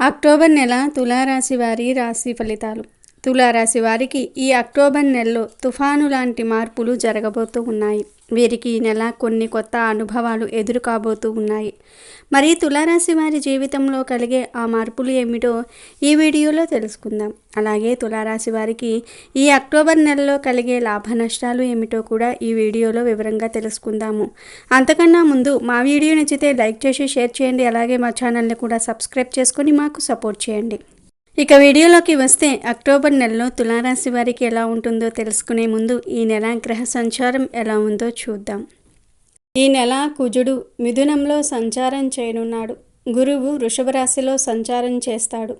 October నెల తులారాశి వారి రాశి ఫలితాలు. తులారాశి వారికి ఈ అక్టోబర్ నెలలో తుఫాను లాంటి మార్పులు జరగబోతూ ఉన్నాయి. వీరికి ఈ నెల కొన్ని కొత్త అనుభవాలు ఎదురు కాబోతూ ఉన్నాయి. మరి తులారాశి వారి జీవితంలో కలిగే ఆ మార్పులు ఏమిటో ఈ వీడియోలో తెలుసుకుందాం. అలాగే తులారాశి వారికి ఈ అక్టోబర్ నెలలో కలిగే లాభ నష్టాలు ఏమిటో కూడా ఈ వీడియోలో వివరంగా తెలుసుకుందాము. అంతకన్నా ముందు మా వీడియో నచ్చితే లైక్ చేసి షేర్ చేయండి. అలాగే మా ఛానల్ని కూడా సబ్స్క్రైబ్ చేసుకొని మాకు సపోర్ట్ చేయండి. ఇక వీడియోలోకి వస్తే అక్టోబర్ నెలలో తులారాశి వారికి ఎలా ఉంటుందో తెలుసుకునే ముందు ఈ నెల గ్రహ సంచారం ఎలా ఉందో చూద్దాం. ఈ నెల కుజుడు మిథునంలో సంచారం చేయనున్నాడు. గురువు వృషభ రాశిలో సంచారం చేస్తాడు.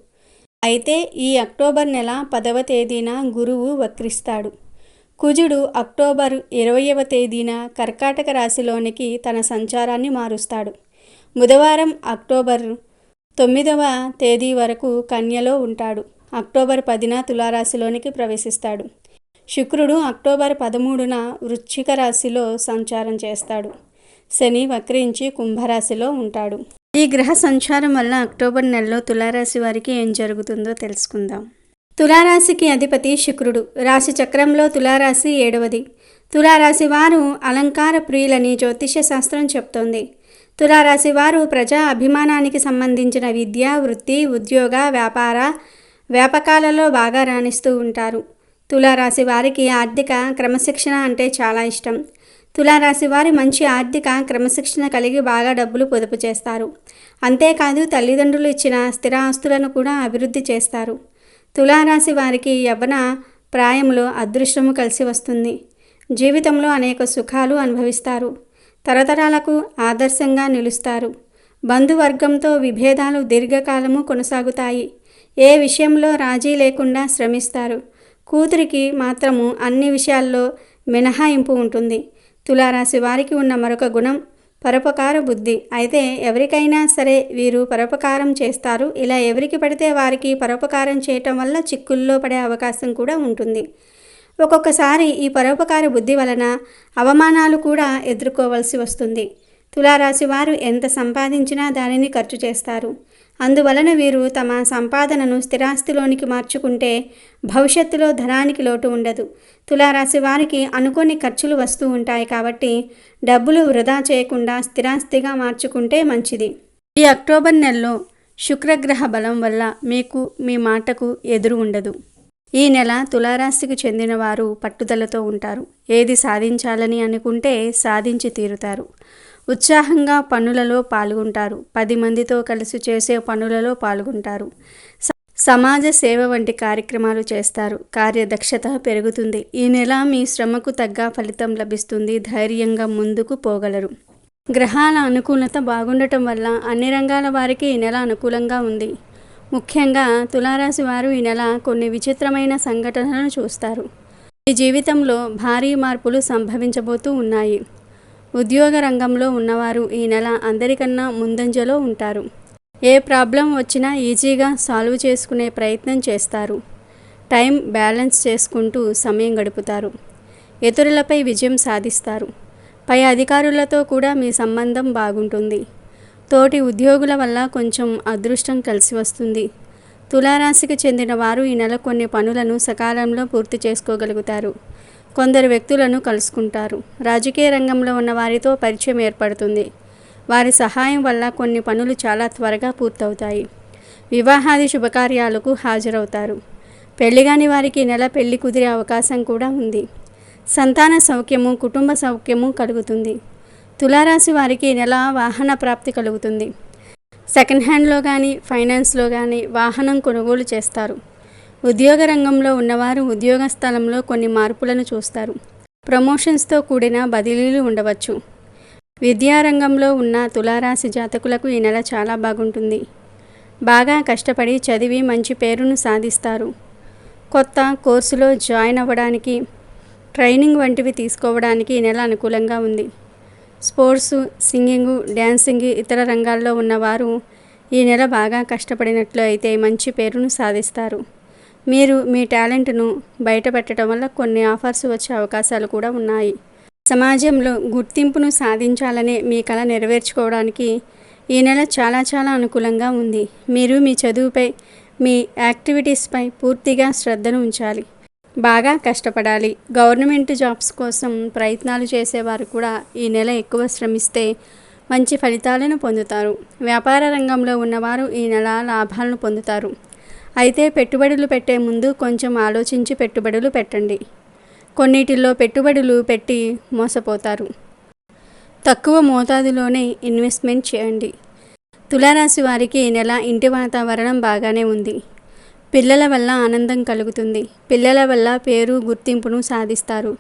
అయితే ఈ అక్టోబర్ నెల పదవ తేదీన గురువు వక్రిస్తాడు. కుజుడు అక్టోబర్ ఇరవయవ తేదీన కర్కాటక రాశిలోనికి తన సంచారాన్ని మారుస్తాడు. బుధవారం అక్టోబర్ తొమ్మిదవ తేదీ వరకు కన్యలో ఉంటాడు. అక్టోబర్ పదిన తులారాశిలోనికి ప్రవేశిస్తాడు. శుక్రుడు అక్టోబర్ పదమూడున వృశ్చిక రాశిలో సంచారం చేస్తాడు. శని వక్రించి కుంభరాశిలో ఉంటాడు. ఈ గ్రహ సంచారం వల్ల అక్టోబర్ నెలలో తులారాశి వారికి ఏం జరుగుతుందో తెలుసుకుందాం. తులారాశికి అధిపతి శుక్రుడు. రాశి చక్రంలో తులారాశి ఏడవది. తులారాశి వారు అలంకార ప్రియులని జ్యోతిష్య శాస్త్రం చెప్తోంది. తులారాశి వారు ప్రజా అభిమానానికి సంబంధించిన విద్య వృత్తి ఉద్యోగ వ్యాపార వ్యాపకాలలో బాగా రాణిస్తూ ఉంటారు. తులారాశి వారికి ఆర్థిక క్రమశిక్షణ అంటే చాలా ఇష్టం. తులారాశి వారు మంచి ఆర్థిక క్రమశిక్షణ కలిగి బాగా డబ్బులు పొదుపు చేస్తారు. అంతేకాదు తల్లిదండ్రులు ఇచ్చిన స్థిర ఆస్తులను కూడా అభివృద్ధి చేస్తారు. తులారాశి వారికి యవ్వన ప్రాయంలో అదృష్టము కలిసి వస్తుంది. జీవితంలో అనేక సుఖాలు అనుభవిస్తారు. తరతరాలకు ఆదర్శంగా నిలుస్తారు. బంధువర్గంతో విభేదాలు దీర్ఘకాలము కొనసాగుతాయి. ఏ విషయంలో రాజీ లేకుండా శ్రమిస్తారు. కూతురికి మాత్రము అన్ని విషయాల్లో మినహాయింపు ఉంటుంది. తులారాశి వారికి ఉన్న మరొక గుణం పరోపకార బుద్ధి. అయితే ఎవరికైనా సరే వీరు పరోపకారం చేస్తారు. ఇలా ఎవరికి పడితే వారికి పరోపకారం చేయటం వల్ల చిక్కుల్లో పడే అవకాశం కూడా ఉంటుంది. ఒక్కొక్కసారి ఈ పరోపకార బుద్ధి వలన అవమానాలు కూడా ఎదుర్కోవలసి వస్తుంది. తులారాశి వారు ఎంత సంపాదించినా దానిని ఖర్చు చేస్తారు. అందువలన వీరు తమ సంపాదనను స్థిరాస్తిలోనికి మార్చుకుంటే భవిష్యత్తులో ధనానికి లోటు ఉండదు. తులారాశి వారికి అనుకోని ఖర్చులు వస్తూ ఉంటాయి కాబట్టి డబ్బులు వృధా చేయకుండా స్థిరాస్తిగా మార్చుకుంటే మంచిది. ఈ అక్టోబర్ నెలలో శుక్రగ్రహ బలం వల్ల మీకు మీ మాటకు ఎదురు ఉండదు. ఈ నెల తులారాశికి చెందిన వారు పట్టుదలతో ఉంటారు. ఏది సాధించాలని అనుకుంటే సాధించి తీరుతారు. ఉత్సాహంగా పనులలో పాల్గొంటారు. పది మందితో కలిసి చేసే పనులలో పాల్గొంటారు. సమాజ సేవ వంటి కార్యక్రమాలు చేస్తారు. కార్యదక్షత పెరుగుతుంది. ఈ నెల మీ శ్రమకు తగ్గ ఫలితం లభిస్తుంది. ధైర్యంగా ముందుకు పోగలరు. గ్రహాల అనుకూలత బాగుండటం వల్ల అన్ని రంగాల వారికి ఈ నెల అనుకూలంగా ఉంది. ముఖ్యంగా తులారాశి వారు ఈ నెల కొన్ని విచిత్రమైన సంఘటనలను చూస్తారు. మీ జీవితంలో భారీ మార్పులు సంభవించబోతూ ఉన్నాయి. ఉద్యోగ రంగంలో ఉన్నవారు ఈ నెల అందరికన్నా ముందంజలో ఉంటారు. ఏ ప్రాబ్లం వచ్చినా ఈజీగా సాల్వ్ చేసుకునే ప్రయత్నం చేస్తారు. టైం బ్యాలెన్స్ చేసుకుంటూ సమయం గడుపుతారు. ఇతరులపై విజయం సాధిస్తారు. పై అధికారులతో కూడా మీ సంబంధం బాగుంటుంది. తోటి ఉద్యోగుల వల్ల కొంచెం అదృష్టం కలిసి వస్తుంది. తులారాశికి చెందిన వారు ఈ నెల కొన్ని పనులను సకాలంలో పూర్తి చేసుకోగలుగుతారు. కొందరు వ్యక్తులను కలుసుకుంటారు. రాజకీయ రంగంలో ఉన్న వారితో పరిచయం ఏర్పడుతుంది. వారి సహాయం వల్ల కొన్ని పనులు చాలా త్వరగా పూర్తవుతాయి. వివాహాది శుభకార్యాలకు హాజరవుతారు. పెళ్ళిగాని వారికి నెల పెళ్ళి కుదిరే అవకాశం కూడా ఉంది. సంతాన సౌఖ్యము కుటుంబ సౌఖ్యము కలుగుతుంది. తులారాశి వారికి నెల వాహన ప్రాప్తి కలుగుతుంది. సెకండ్ హ్యాండ్లో కానీ ఫైనాన్స్లో కానీ వాహనం కొనుగోలు చేస్తారు. ఉద్యోగ రంగంలో ఉన్నవారు ఉద్యోగ స్థలంలో కొన్ని మార్పులను చూస్తారు. ప్రమోషన్స్తో కూడిన బదిలీలు ఉండవచ్చు. విద్యారంగంలో ఉన్న తులారాశి జాతకులకు ఈ నెల చాలా బాగుంటుంది. బాగా కష్టపడి చదివి మంచి పేరును సాధిస్తారు. కొత్త కోర్సులో జాయిన్ అవ్వడానికి ట్రైనింగ్ వంటివి తీసుకోవడానికి ఈ నెల అనుకూలంగా ఉంది. స్పోర్ట్స్ సింగింగు డ్యాన్సింగ్ ఇతర రంగాల్లో ఉన్నవారు ఈ నెల బాగా కష్టపడినట్లు అయితే మంచి పేరును సాధిస్తారు. మీరు మీ టాలెంట్ను బయటపెట్టడం వల్ల కొన్ని ఆఫర్స్ వచ్చే అవకాశాలు కూడా ఉన్నాయి. సమాజంలో గుర్తింపును సాధించాలనే మీ కళ నెరవేర్చుకోవడానికి ఈ నెల చాలా చాలా అనుకూలంగా ఉంది. మీరు మీ చదువుపై మీ యాక్టివిటీస్పై పూర్తిగా శ్రద్ధను ఉంచాలి. బాగా కష్టపడాలి. గవర్నమెంట్ జాబ్స్ కోసం ప్రయత్నాలు చేసేవారు కూడా ఈ నెల ఎక్కువ శ్రమిస్తే మంచి ఫలితాలను పొందుతారు. వ్యాపార రంగంలో ఉన్నవారు ఈ నెల లాభాలను పొందుతారు. అయితే పెట్టుబడులు పెట్టే ముందు కొంచెం ఆలోచించి పెట్టుబడులు పెట్టండి. కొన్నిటిల్లో పెట్టుబడులు పెట్టి మోసపోతారు. తక్కువ మోతాదులోనే ఇన్వెస్ట్మెంట్ చేయండి. తులారాశి వారికి ఈ నెల ఇంటి వాతావరణం బాగానే ఉంది. పిల్లల వల్ల ఆనందం కలుగుతుంది. పిల్లల వల్ల పేరు గుర్తింపును సాధిస్తారు.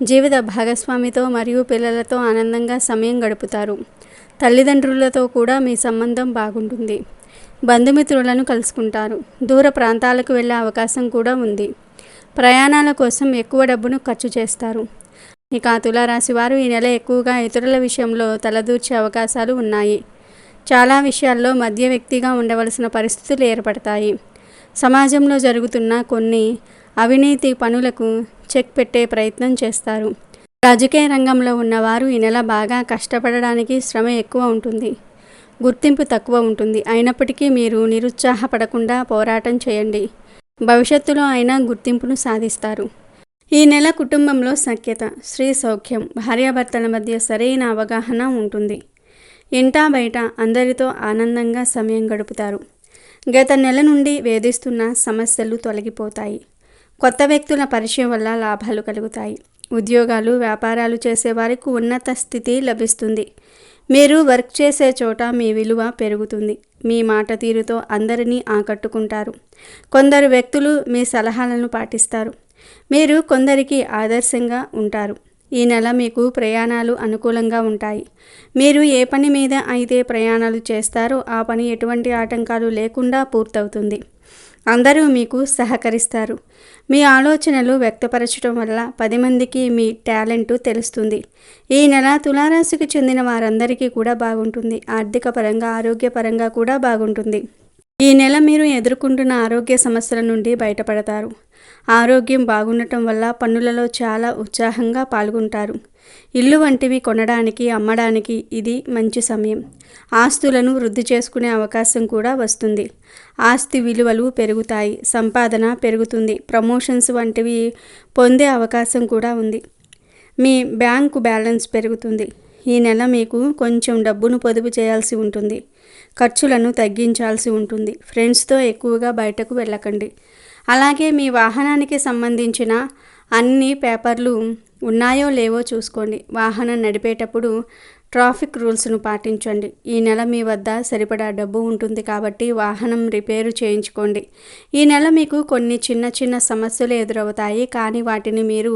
జీవిత భాగస్వామితో మరియు పిల్లలతో ఆనందంగా సమయం గడుపుతారు. తల్లిదండ్రులతో కూడా మీ సంబంధం బాగుంటుంది. బంధుమిత్రులను కలుసుకుంటారు. దూర ప్రాంతాలకు వెళ్ళే అవకాశం కూడా ఉంది. ప్రయాణాల కోసం ఎక్కువ డబ్బును ఖర్చు చేస్తారు. ఇక తులారాశి వారు ఈ నెల ఎక్కువగా ఇతరుల విషయంలో తలదూర్చే అవకాశాలు ఉన్నాయి. చాలా విషయాల్లో మధ్య వ్యక్తిగా ఉండవలసిన పరిస్థితులు ఏర్పడతాయి. సమాజంలో జరుగుతున్న కొన్ని అవినీతి పనులకు చెక్ పెట్టే ప్రయత్నం చేస్తారు. రాజకీయ రంగంలో ఉన్నవారు ఈ నెల బాగా కష్టపడడానికి శ్రమ ఎక్కువ ఉంటుంది. గుర్తింపు తక్కువ ఉంటుంది. అయినప్పటికీ మీరు నిరుత్సాహపడకుండా పోరాటం చేయండి. భవిష్యత్తులో అయినా గుర్తింపును సాధిస్తారు. ఈ నెల కుటుంబంలో సఖ్యత స్త్రీ సౌఖ్యం భార్యాభర్తల మధ్య సరైన అవగాహన ఉంటుంది. ఇంటా బయట అందరితో ఆనందంగా సమయం గడుపుతారు. గత నెల నుండి వేధిస్తున్న సమస్యలు తొలగిపోతాయి. కొత్త వ్యక్తుల పరిచయం వల్ల లాభాలు కలుగుతాయి. ఉద్యోగాలు వ్యాపారాలు చేసేవారికి ఉన్నత స్థితి లభిస్తుంది. మీరు వర్క్ చేసే చోట మీ విలువ పెరుగుతుంది. మీ మాట తీరుతో అందరినీ ఆకట్టుకుంటారు. కొందరు వ్యక్తులు మీ సలహాలను పాటిస్తారు. మీరు కొందరికి ఆదర్శంగా ఉంటారు. ఈ నెల మీకు ప్రయాణాలు అనుకూలంగా ఉంటాయి. మీరు ఏ పని మీద అయితే ప్రయాణాలు చేస్తారో ఆ పని ఎటువంటి ఆటంకాలు లేకుండా పూర్తవుతుంది. అందరూ మీకు సహకరిస్తారు. మీ ఆలోచనలు వ్యక్తపరచడం వల్ల పది మందికి మీ టాలెంట్ తెలుస్తుంది. ఈ నెల తులారాశికి చెందిన వారందరికీ కూడా బాగుంటుంది. ఆర్థిక పరంగా ఆరోగ్యపరంగా కూడా బాగుంటుంది. ఈ నెల మీరు ఎదుర్కొంటున్న ఆరోగ్య సమస్యల నుండి బయటపడతారు. ఆరోగ్యం బాగుండటం వల్ల పనులలో చాలా ఉత్సాహంగా పాల్గొంటారు. ఇల్లు వంటివి కొనడానికి అమ్మడానికి ఇది మంచి సమయం. ఆస్తులను వృద్ధి చేసుకునే అవకాశం కూడా వస్తుంది. ఆస్తి విలువలు పెరుగుతాయి సంపాదన పెరుగుతుంది ప్రమోషన్స్ వంటివి పొందే అవకాశం కూడా ఉంది. మీ బ్యాంకు బ్యాలెన్స్ పెరుగుతుంది. ఈ నెల మీకు కొంచెం డబ్బును పొదుపు చేయాల్సి ఉంటుంది. ఖర్చులను తగ్గించాల్సి ఉంటుంది. ఫ్రెండ్స్తో ఎక్కువగా బయటకు వెళ్ళకండి. అలాగే మీ వాహనానికి సంబంధించిన అన్ని పేపర్లు ఉన్నాయో లేవో చూసుకోండి. వాహనం నడిపేటప్పుడు ట్రాఫిక్ రూల్స్ను పాటించండి. ఈ నెల మీ వద్ద సరిపడా డబ్బు ఉంటుంది కాబట్టి వాహనం రిపేరు చేయించుకోండి. ఈ నెల మీకు కొన్ని చిన్న చిన్న సమస్యలు ఎదురవుతాయి. కానీ వాటిని మీరు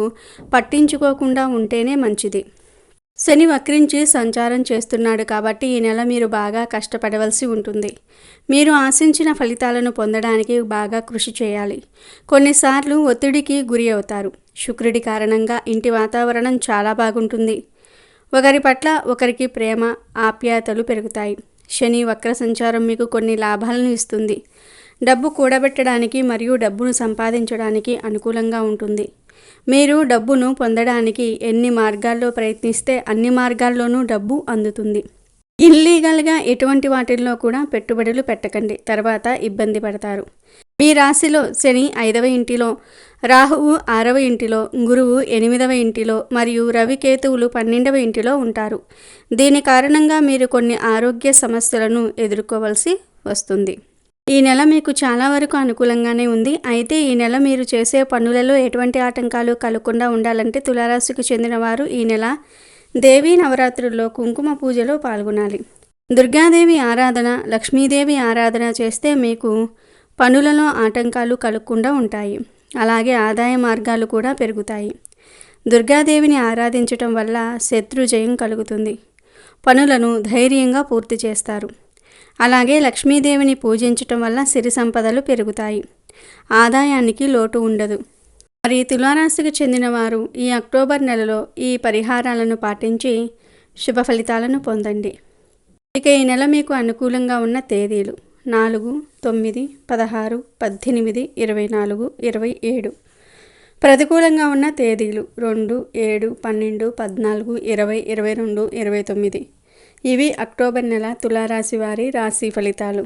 పట్టించుకోకుండా ఉంటేనే మంచిది. శని వక్రించి సంచారం చేస్తున్నాడు కాబట్టి ఈ నెల మీరు బాగా కష్టపడవలసి ఉంటుంది. మీరు ఆశించిన ఫలితాలను పొందడానికి బాగా కృషి చేయాలి. కొన్నిసార్లు ఒత్తిడికి గురి అవుతారు. శుక్రుడి కారణంగా ఇంటి వాతావరణం చాలా బాగుంటుంది. ఒకరి పట్ల ఒకరికి ప్రేమ ఆప్యాయతలు పెరుగుతాయి. శని వక్ర సంచారం మీకు కొన్ని లాభాలను ఇస్తుంది. డబ్బు కూడబెట్టడానికి మరియు డబ్బును సంపాదించడానికి అనుకూలంగా ఉంటుంది. మీరు డబ్బును పొందడానికి ఎన్ని మార్గాల్లో ప్రయత్నిస్తే అన్ని మార్గాల్లోనూ డబ్బు అందుతుంది. ఇల్లీగల్గా ఎటువంటి వాటిల్లో కూడా పెట్టుబడులు పెట్టకండి. తర్వాత ఇబ్బంది పడతారు. మీ రాశిలో శని ఐదవ ఇంటిలో రాహువు ఆరవ ఇంటిలో గురువు ఎనిమిదవ ఇంటిలో మరియు రవికేతువులు పన్నెండవ ఇంటిలో ఉంటారు. దీని కారణంగా మీరు కొన్ని ఆరోగ్య సమస్యలను ఎదుర్కోవలసి వస్తుంది. ఈ నెల మీకు చాలా వరకు అనుకూలంగానే ఉంది. అయితే ఈ నెల మీరు చేసే పనులలో ఎటువంటి ఆటంకాలు కలగకుండా ఉండాలంటే తులారాశికి చెందినవారు ఈ నెల దేవీ నవరాత్రుల్లో కుంకుమ పూజలో పాల్గొనాలి. దుర్గాదేవి ఆరాధన లక్ష్మీదేవి ఆరాధన చేస్తే మీకు పనులలో ఆటంకాలు కలగకుండా ఉంటాయి. అలాగే ఆదాయ మార్గాలు కూడా పెరుగుతాయి. దుర్గాదేవిని ఆరాధించటం వల్ల శత్రు జయం కలుగుతుంది. పనులను ధైర్యంగా పూర్తి చేస్తారు. అలాగే లక్ష్మీదేవిని పూజించటం వల్ల సిరి సంపదలు పెరుగుతాయి. ఆదాయానికి లోటు ఉండదు. మరి తులారాశికి చెందినవారు ఈ అక్టోబర్ నెలలో ఈ పరిహారాలను పాటించి శుభ ఫలితాలను పొందండి. ఇక ఈ నెల మీకు అనుకూలంగా ఉన్న తేదీలు నాలుగు తొమ్మిది పదహారు పద్దెనిమిది ఇరవై నాలుగు ఇరవై ఏడు. ప్రతికూలంగా ఉన్న తేదీలు రెండు ఏడు పన్నెండు పద్నాలుగు ఇరవై ఇరవై రెండు ఇరవై తొమ్మిది. ఇవి అక్టోబర్ నెల తులారాశి వారి రాశి ఫలితాలు.